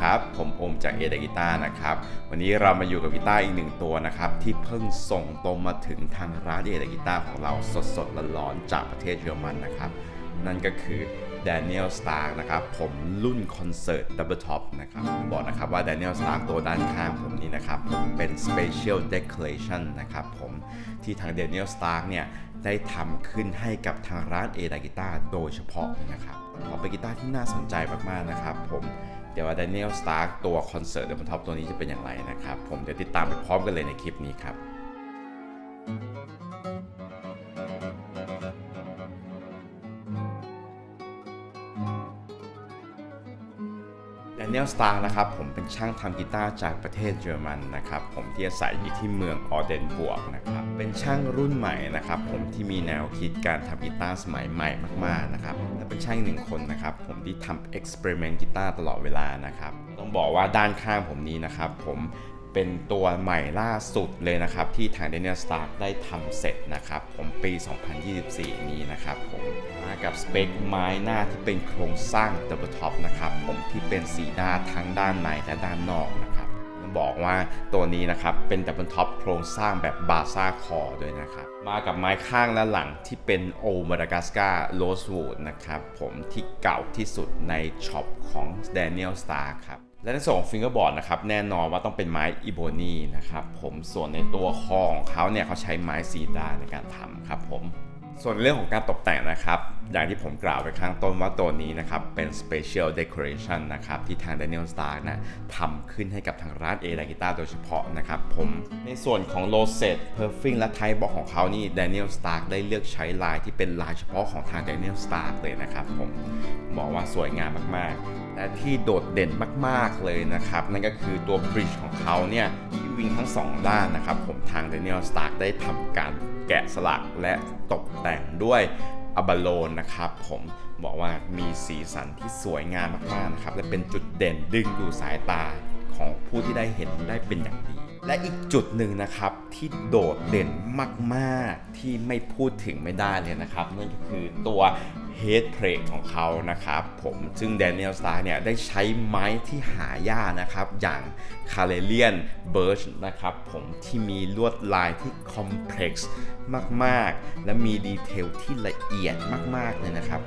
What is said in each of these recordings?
ครับ ผมโอมจากเอเดกีตาร์นะครับ วันนี้เรามาอยู่กับกีตาร์อีกหนึ่งตัวนะครับ ที่เพิ่งส่งตรงมาถึงทางร้านเอเดกีตาร์ของเราสดๆร้อนๆจากประเทศเยอรมันนะครับ นั่นก็คือ Daniel Stark นะครับ ผมรุ่นคอนเสิร์ต Double Top นะครับบอกนะครับว่า Daniel Stark ตัวด้านข้างผมนี้นะครับ ผมเป็น Special Decoration นะครับผมที่ทาง Daniel Stark เนี่ย ได้ทำขึ้นให้กับทางร้านเอดากิตาร์โดยเฉพาะนะครับขอเป็นกีตาร์ที่น่าสนใจมากๆนะครับผมเดี๋ยวว่า Daniel Stark ตัวคอนเสิร์ตเดมอนท็อปตัวนี้จะเป็นอย่างไรนะครับ ผมเดี๋ยวติดตามไปพร้อมกันเลยในคลิปนี้ครับ ดเนียลสตาร์นะครับผมเป็นช่างทำกีตาร์จากประเทศเยอรมันนะครับผมที่อาศัยอยู่ที่เมืองออเดนบวกนะครับเป็นช่างรุ่นใหม่นะครับผมที่มีแนวคิดการทำกีตาร์สมัยใหม่มากๆนะครับและเป็นช่างหนึ่งคนนะครับผมที่ทำเอ็กซ์เพร์เมนต์กีตาร์ตลอดเวลานะครับต้องบอกว่าด้านข้างผมนี้นะครับผม เป็นตัวใหม่ล่าสุดเลยนะครับ ที่ทาง Daniel Stark ได้ทำเสร็จนะครับ ผมปี 2024 นี้นะครับผมมากับสเปคไม้หน้าที่เป็นโครงสร้าง Double Top นะครับ ผมที่เป็นสีด้าทั้งด้านในและด้านนอกนะครับบอกว่าตัวนี้นะครับ เป็น Double Top โครงสร้างแบบบาซ่าคอด้วยนะครับ มากับไม้ข้างและหลังที่เป็นโอมาดากัสกาโรสวูดนะครับ ผมที่เก่าที่สุดในช็อปของ Daniel Stark ครับ และในส่วนของฟิงเกอร์บอร์ดนะครับแน่นอนว่าต้องเป็นไม้อิโบนีนะครับผมส่วนในตัวคอของเขาเนี่ยเขาใช้ไม้ซีดาในการทำครับผมส่วนเรื่องของการตกแต่งนะครับ อย่างที่ผมกล่าวไปข้างต้นว่าตัวนี้นะครับ เป็น Special Decoration นะครับ ที่ทาง Daniel Stark นะทำขึ้นให้กับทางร้าน A ดากิตาโดยเฉพาะนะครับผม ในส่วนของ r o s e t Perfing และ Type Box ของเขานี่ Daniel Stark ได้เลือกใช้ลายที่เป็นลายเฉพาะของทาง Daniel Stark เลยนะครับผมบอกว่าสวยงามมากๆ และที่โดดเด่นมาก ๆ เลยนะครับ นั่นก็คือตัวบริดจ์ของเขาเนี่ยที่วิ่งทั้งสองด้านนะครับ ผมทาง Daniel Stark ได้ทำการแกะสลักและตกแต่งด้วยอบาโลนนะครับผมบอกว่ามีสีสันที่สวยงามมาก ๆ นะครับ และเป็นจุดเด่นดึงดูสายตาของผู้ที่ได้เห็นได้เป็นอย่างดี และอีกจุดหนึ่งนะครับที่โดดเด่นมาก ๆ ที่ไม่พูดถึงไม่ได้เลยนะครับนั่นก็คือตัว เฮดเพลทของเขานะครับผมซึ่ง Daniel Stark เนี่ยได้ใช้ไม้ที่หายากนะครับ อย่างคาเลเลียนเบิร์ชนะครับผมที่มีลวดลายที่คอมเพล็กซ์มากๆ และมีดีเทลที่ละเอียดมาก ๆ เลยนะครับ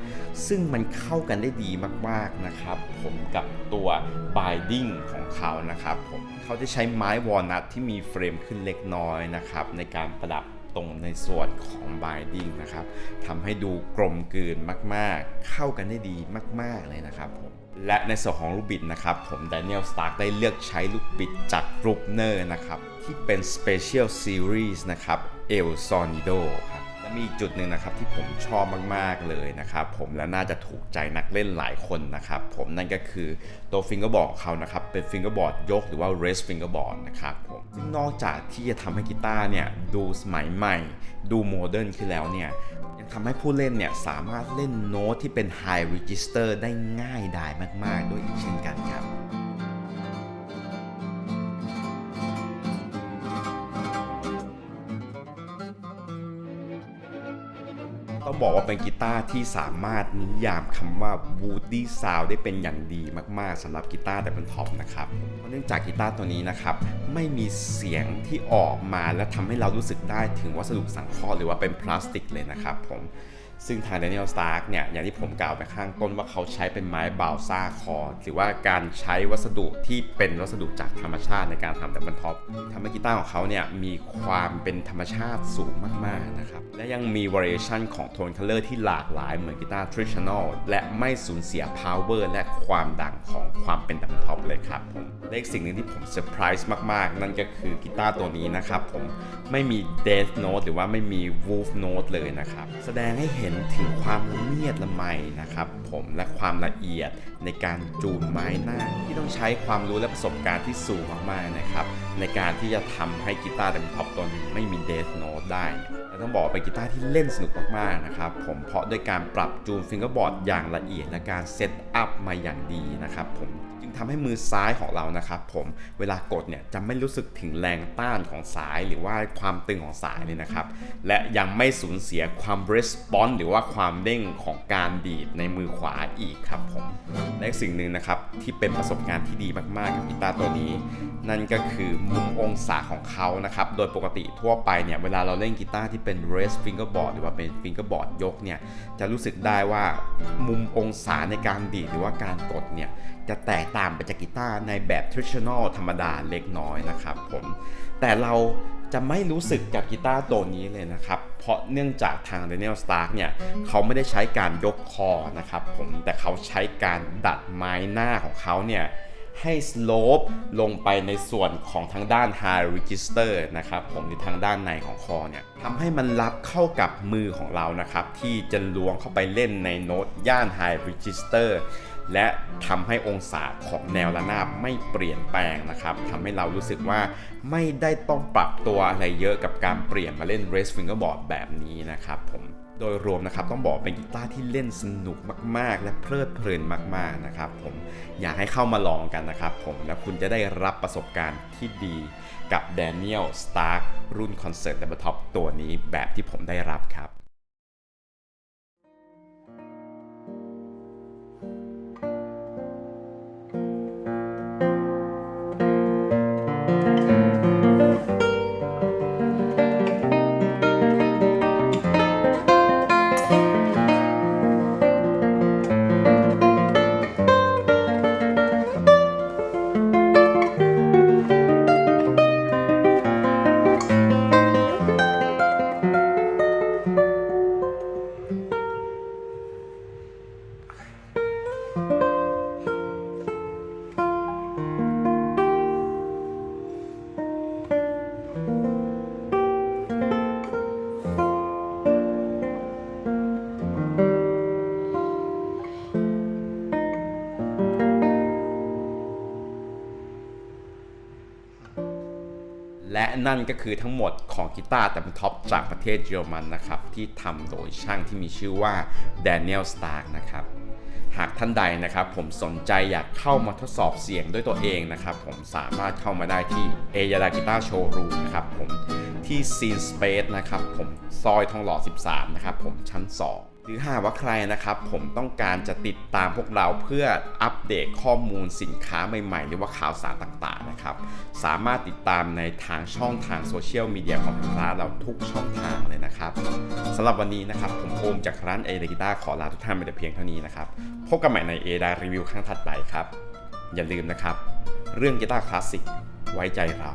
ซึ่งมันเข้ากันได้ดีมาก ๆ นะครับ ผมกับตัว binding ของเขานะครับผมเขาจะใช้ไม้วอลนัทที่มีเฟรมขึ้นเล็กน้อยนะครับ ในการประดับ ตรงในส่วนของ binding นะครับทำให้ดูกลมกลืนมากๆ เข้ากันได้ดีมาก ๆ เลยนะครับผมและในส่วนของลูกบิดนะครับ ผม Daniel Stark ได้เลือกใช้ลูกบิดจากรูปเนอร์นะครับ ที่เป็น Special Series นะครับ El Sonido ครับ มีอีกจุดหนึ่งนะครับที่ผมชอบมากๆเลยนะครับผมและน่าจะถูกใจนักเล่นหลายคนนะครับผมนั่นก็คือตัวฟิงเกอร์บอร์ดของเขานะครับเป็นฟิงเกอร์บอร์ดยกหรือว่า rest fingerboard นะครับผมซึ่งนอกจากที่จะทำให้กีตาร์เนี่ยดูสมัยใหม่ ดูโมเดิร์นขึ้นแล้วเนี่ยยังทำให้ผู้เล่นเนี่ยสามารถเล่นโน้ตที่เป็น High Register ได้ง่ายดายมาก ๆ ด้วยอีกเช่นกันครับ ต้องบอกว่าเป็นกีตาร์ที่สามารถนิยามคำว่าวูดดี้ซาวได้เป็นอย่างดีมากๆสำหรับกีตาร์แต่เป็นท็อปนะครับเพราะเนื่องจากกีตาร์ตัวนี้นะครับไม่มีเสียงที่ออกมาและทำให้เรารู้สึกได้ถึงวัสดุสังเคราะห์หรือว่าเป็นพลาสติกเลยนะครับผม ซึ่งทาง Daniel Stark เนี่ยอย่างที่ผมกล่าวไปข้างต้นว่าเขาใช้เป็นไม้บาวซ่าคอร์หรือว่าการใช้วัสดุที่เป็นวัสดุจากธรรมชาติในการทำแต่บันท็อปทำให้กีตาร์ของเขาเนี่ยมีความเป็นธรรมชาติสูงมากๆนะครับและยังมี variation ของโทนคัลเลอร์ที่หลากหลายเหมือนกีตาร์ traditional และไม่สูญเสีย power และความดังของความเป็นดับท็อปเลยครับผมและอีกสิ่งหนึ่งที่ผมเซอร์ไพรส์มากๆ นั่นก็คือกีตาร์ตัวนี้นะครับผมไม่มี death note หรือว่าไม่มี wolf note เลยนะครับแสดงให้เห็นถึงความละเมียดละไมนะครับผมและความละเอียดในการจูนไม้หน้าที่ต้องใช้ความรู้และประสบการณ์ที่สูงมากๆนะครับในการที่จะทำให้กีตาร์ดับท็อปตัวนึงไม่มี death note ได้และต้องบอกเป็นกีตาร์ที่เล่นสนุกมากๆนะครับผมเพราะด้วยการปรับจูนฟิงเกอร์บอร์ดอย่างละเอียดและการเซตอัพมาอย่างดีนะครับผม จึงทำให้มือซ้ายของเรานะครับผมเวลากดเนี่ยจะไม่รู้สึกถึงแรงต้านของสายหรือว่าความตึงของสายเลยนะครับ และยังไม่สูญเสียความ response หรือว่าความเด้งของการดีดในมือขวาอีกครับผมและสิ่งหนึ่งนะครับที่เป็นประสบการณ์ที่ดีมากๆกับกีตาร์ตัวนี้ นั่นก็คือมุมองศาของเขานะครับโดยปกติทั่วไปเนี่ยเวลาเราเล่นกีตาร์ที่เป็น raise fingerboard หรือว่าเป็น fingerboard ยกเนี่ยจะรู้สึกได้ว่ามุมองศาในการดีดหรือว่าการกดเนี่ยจะแตกต่างไปจากกีตาร์ในแบบ traditional ธรรมดาเล็กน้อยนะครับผมแต่เราจะไม่รู้สึกกับกีตาร์ตัวนี้เลยนะครับ เพราะเนื่องจากทาง Daniel Stark เนี่ย เขาไม่ได้ใช้การยกคอนะครับผม แต่เขาใช้การดัดไม้หน้าของเขาเนี่ยให้สโลปลงไปในส่วนของทางด้าน High Register นะครับผมหรือทางด้านในของคอเนี่ยทำให้มันรับเข้ากับมือของเรานะครับ ที่จะลวงเข้าไปเล่นในโน้ตย่าน High Register และทำให้องศาของแนวระนาบไม่เปลี่ยนแปลงนะครับทำให้เรารู้สึกว่าไม่ได้ต้องปรับตัวอะไรเยอะกับการเปลี่ยนมาเล่น Race Fingerboard แบบนี้นะครับผมโดยรวมนะครับต้องบอกเป็นกีตาร์ที่เล่นสนุกมากๆ และเพลิดเพลินมากๆนะครับผมอยากให้เข้ามาลองกันนะครับผมแล้วคุณจะได้รับประสบการณ์ที่ดีกับ Daniel Stark รุ่น Concert Double Top ตัวนี้แบบที่ผมได้รับครับ และนั่นก็คือทั้งหมดของกีตาร์แต่เป็นท็อปจากประเทศเยอรมันนะครับ ที่ทำโดยช่างที่มีชื่อว่า Daniel Stark นะครับหากท่านใดนะครับ ผมสนใจอยากเข้ามาทดสอบเสียงด้วยตัวเองนะครับ ผมสามารถเข้ามาได้ที่เอยาดากีตาร์โชว์รูมนะครับผมที่ Scene Space นะครับ ผมซอยทองหล่อ 13 นะครับ ผมชั้น 2 หรือหากว่าใครนะครับผมต้องการจะติดตามพวกเราเพื่ออัปเดตข้อมูลสินค้าใหม่ ๆ หรือว่าข่าวสารต่างๆนะครับ สามารถติดตามในทางช่องทางโซเชียลมีเดียของทางร้านเราทุกช่องทางเลยนะครับสำหรับวันนี้นะครับ ผมโอมจากร้านเอเดกิต้าขอลาทุกท่านไปแต่เพียงเท่านี้นะครับ พบกันใหม่ในเอดารีวิวครั้งถัดไปครับ อย่าลืมนะครับ เรื่องกีตาร์คลาสสิกไว้ใจเรา